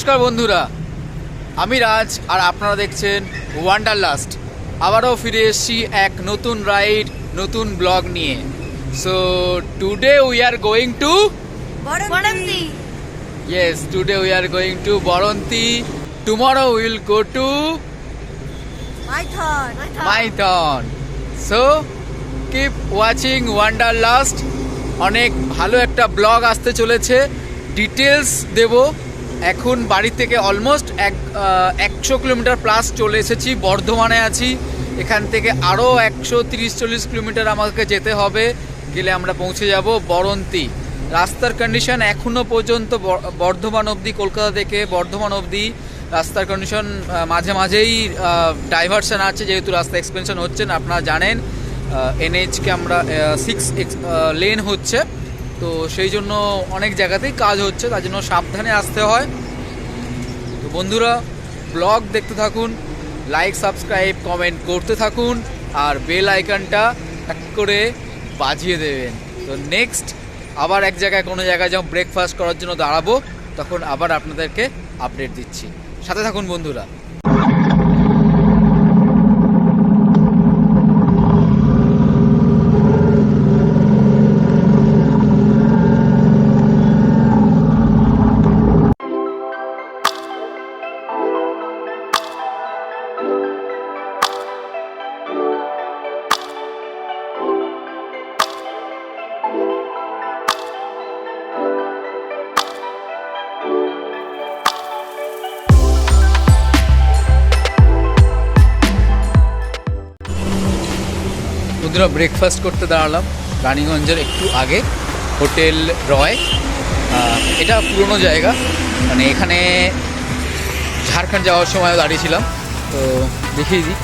নমস্কার বন্ধুরা। আমি রাজ আর আপনারা দেখছেন ওয়ান্ডারলাস্ট আবারও ফিরে এসেছি এক নতুন রাইড নতুন ব্লগ নিয়ে। So today we are going to Baranti. Yes today we are going to Baranti. Tomorrow will go to Maithon. Maithon. So keep watching Wanderlust অনেক ভালো একটা ব্লগ আসতে চলেছে। ডিটেলস দেব। এখন বাড়ি থেকে অলমোস্ট এক একশো কিলোমিটার প্লাস চলে এসেছি, বর্ধমানে আছি। এখান থেকে আরও একশো তিরিশ, চল্লিশ কিলোমিটার আমাকে যেতে হবে, গেলে আমরা পৌঁছে যাব বরন্তি। রাস্তার কন্ডিশন এখনও পর্যন্ত বর্ধমান অবধি, কলকাতা থেকে বর্ধমান অবধি। রাস্তার কন্ডিশন মাঝে মাঝেই ডাইভারশন আছে, যেহেতু রাস্তা এক্সপেনশন হচ্ছে না, আপনারা জানেন। এনএইচকে আমরা সিক্স লেন হচ্ছে। তো সেই জন্য অনেক জায়গাতেই কাজ হচ্ছে, তার জন্য সাবধানে আসতে হয়। তো বন্ধুরা, ব্লগ দেখতে থাকুন লাইক সাবস্ক্রাইব কমেন্ট করতে থাকুন, আর বেল আইকনটা এক করে বাজিয়ে দেবেন। তো নেক্সট আবার এক জায়গায় কোনো জায়গায় যখন ব্রেকফাস্ট করার জন্য দাঁড়াবো, তখন আবার আপনাদেরকে আপডেট দিচ্ছি। সাথে থাকুন বন্ধুরা। বন্ধুরা ব্রেকফাস্ট করতে দাঁড়ালাম। রানীগঞ্জের একটু আগে। হোটেল রয়। এটা পুরনো জায়গা। মানে এখানে ঝাড়খণ্ড যাওয়ার সময় দাঁড়িয়েছিলাম। তো দেখিয়ে দিই।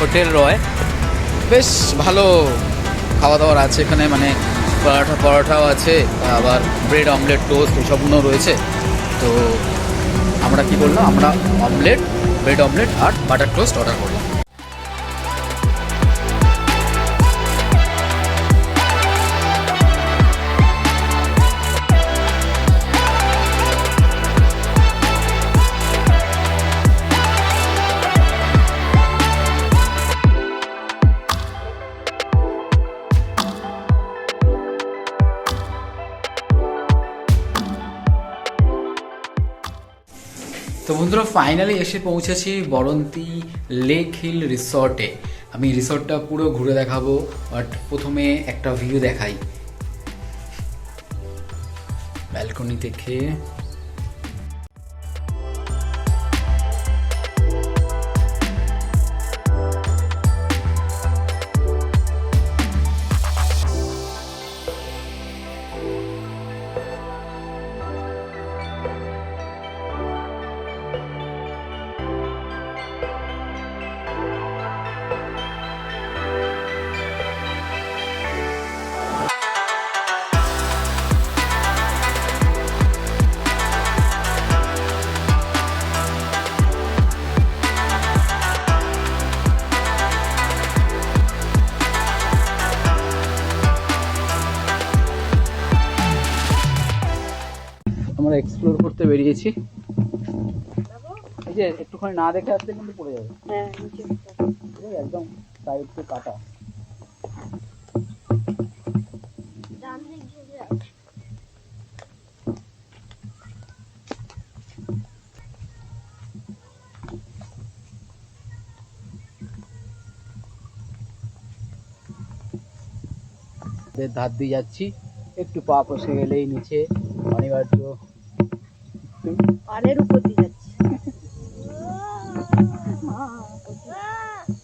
হোটেল রয়। বেশ ভালো খাওয়া দাওয়ার আছে এখানে। মানে পরোটা পরোটাও আছে। আবার ব্রেড অমলেট টোস্ট এসবগুলো রয়েছে। তো আমরা কি করলাম? আমরা অমলেট ব্রেড অমলেট আর বাটার টোস্ট অর্ডার করলাম। তো বন্ধুরা ফাইনালি এসে পৌঁছেছি বরন্তি লেক হিল রিসর্টে আমি রিসর্টটা পুরো ঘুরে দেখাবো বাট প্রথমে একটা ভিউ দেখাই। ব্যালকনি থেকে আমরা এক্সপ্লোর করতে বেরিয়েছি। এই যে একটুখানি না দেখে আসলে কিন্তু পড়ে যাবে। হ্যাঁ একদম সাইড থেকে কাটা। ধার দিয়ে যাচ্ছি। একটু পা ফসে গেলেই নিচে অনিবার্য পানের উপর দিয়ে যাচ্ছে।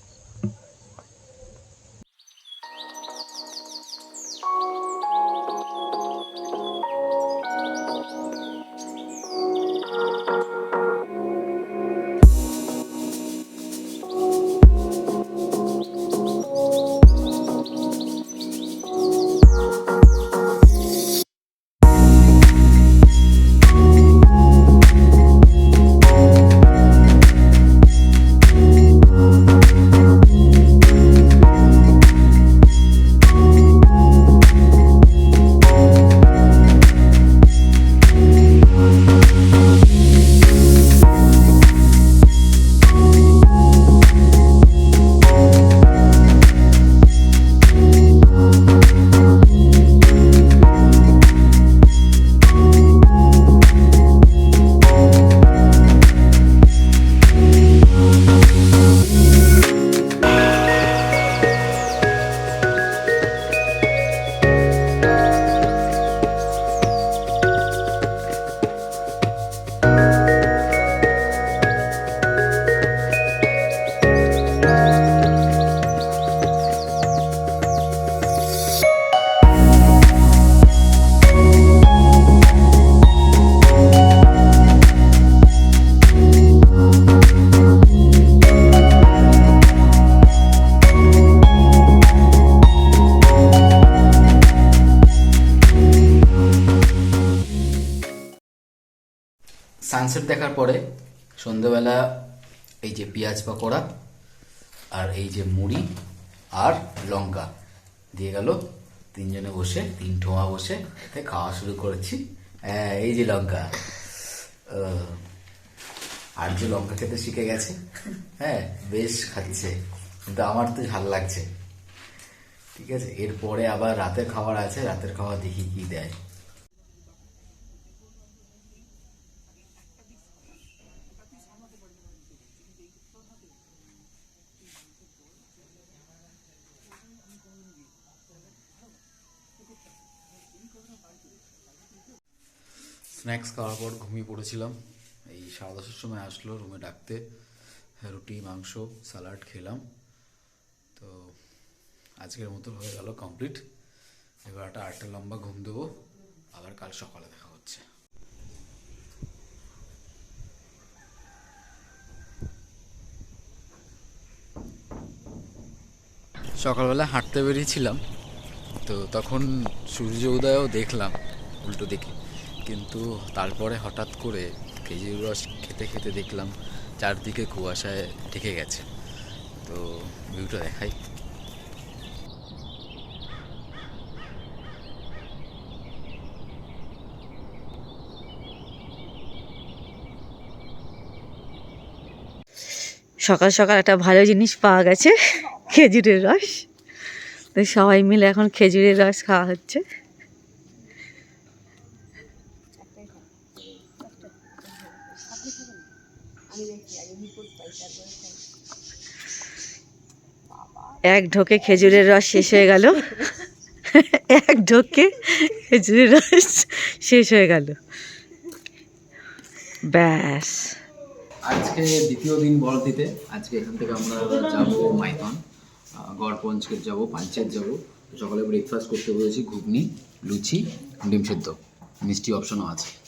সানসেট দেখার পরে সন্ধ্যেবেলা এই যে পেঁয়াজ পাকোড়া আর এই যে মুড়ি আর লঙ্কা দিয়ে গেল। তিনজনে বসে, তিন ঠোঁয়া বসে খাওয়া শুরু করেছি। হ্যাঁ এই যে লঙ্কা। আর যে লঙ্কা খেতে শিখে গেছে। হ্যাঁ বেশ খাচ্ছে। কিন্তু আমার তো ঝাল লাগছে। ঠিক আছে, এরপরে আবার রাতের খাবার আছে, রাতের খাবার দেখি কি দেয়। স্ন্যাক্স খাওয়ার পর ঘুমিয়ে পড়েছিলাম। এই সাড়ে দশটার সময় আসলো রুমে ডাকতে। রুটি, মাংস স্যালাড খেলাম। তো আজকের মতো হয়ে গেল কমপ্লিট এবার একটা আটটা লম্বা ঘুম দেবো। আবার কাল সকালে দেখা হচ্ছে। সকালবেলা হাঁটতে বেরিয়েছিলাম। তো তখন সূর্য উদয়ও দেখলাম উল্টো দিকে। কিন্তু তারপরে হঠাৎ করে খেজুর রস খেতে খেতে দেখলাম চারদিকে কুয়াশায় ঢেকে গেছে। তো ভিউটা দেখাই। সকাল সকাল একটা ভালো জিনিস পাওয়া গেছে, খেজুরের রস। তো সবাই মিলে এখন খেজুরের রস খাওয়া হচ্ছে। এক ঢোকে খেজুরের রস শেষ হয়ে গেল। এক ঢোকে খেজুরের রস শেষ হয়ে গেল। ব্যাস। আজকে দ্বিতীয় দিন বল দিতে আজকে এখান থেকে আমরা যাব মাইথন। আহ, গড়পঞ্চকের যাব পাঞ্চেত যাব। সকালে ব্রেকফাস্ট করতে বলেছি ঘুগনি লুচি ডিম সেদ্ধ। মিষ্টি অপশনও আছে।